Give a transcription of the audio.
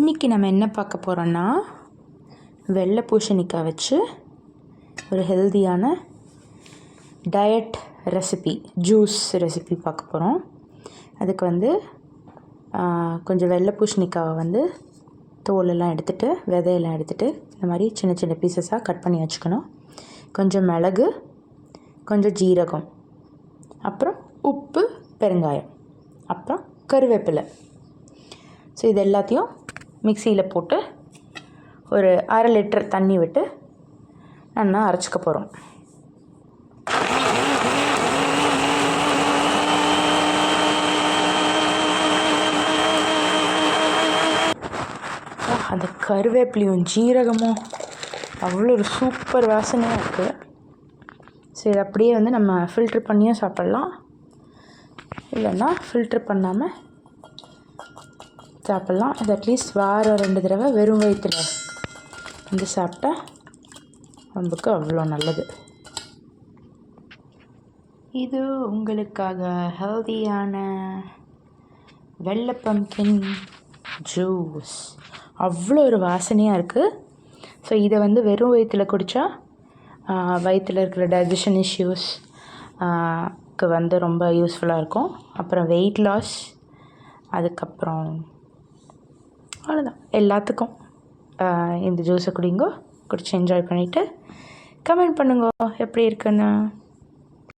இன்றைக்கி நம்ம என்ன பார்க்க போகிறோன்னா வெள்ளை பூசணிக்காய் வச்சு ஒரு ஹெல்தியான டயட் ரெசிபி ஜூஸ் ரெசிபி பார்க்க போகிறோம் அதுக்கு வந்து கொஞ்சம் வெள்ளை பூசணிக்காவை வந்து தோலெல்லாம் எடுத்துகிட்டு விதையெல்லாம் எடுத்துகிட்டு இந்த மாதிரி சின்ன சின்ன பீசஸாக கட் பண்ணி வச்சுக்கணும். கொஞ்சம் மிளகு கொஞ்சம் ஜீரகம் அப்புறம் உப்பு பெருங்காயம் அப்புறம் கருவேப்பிலை. ஸோ இது எல்லாத்தையும் மிக்சியில் போட்டு ஒரு அரை லிட்டர் தண்ணி விட்டு நல்லா அரைச்சிக்க போகிறோம் அந்த கருவேப்பிலையும் ஜீரகமும் அவ்வளோ ஒரு சூப்பர் வாசனையாக இருக்குது ஸோ இதை அப்படியே வந்து நம்ம ஃபில்ட்ரு பண்ணியும் சாப்பிட்லாம். இல்லைன்னா ஃபில்ட்ரு பண்ணாமல் சாப்பிட்லாம். இது அட்லீஸ்ட் வாரம் ரெண்டு தடவை வெறும் வயிற்றில் வந்து சாப்பிட்டா உடம்புக்கு அவ்வளோ நல்லது. இது உங்களுக்காக ஹெல்தியான வெள்ளை பம்கின் ஜூஸ் அவ்வளோ ஒரு வாசனையாக இருக்குது ஸோ இதை வந்து வெறும் வயிற்றில் குடித்தா வயிற்றில் இருக்கிற டைஜஷன் இஷ்யூஸ் க்கு வந்து ரொம்ப யூஸ்ஃபுல்லாக இருக்கும். அப்புறம் வெயிட் லாஸ் அதுக்கப்புறம் அவ்வளோதான் எல்லாத்துக்கும் இந்த ஜூஸை குடிங்கோ குடிச்சு என்ஜாய் பண்ணிவிட்டு கமெண்ட் பண்ணுங்க எப்படி இருக்குன்னு.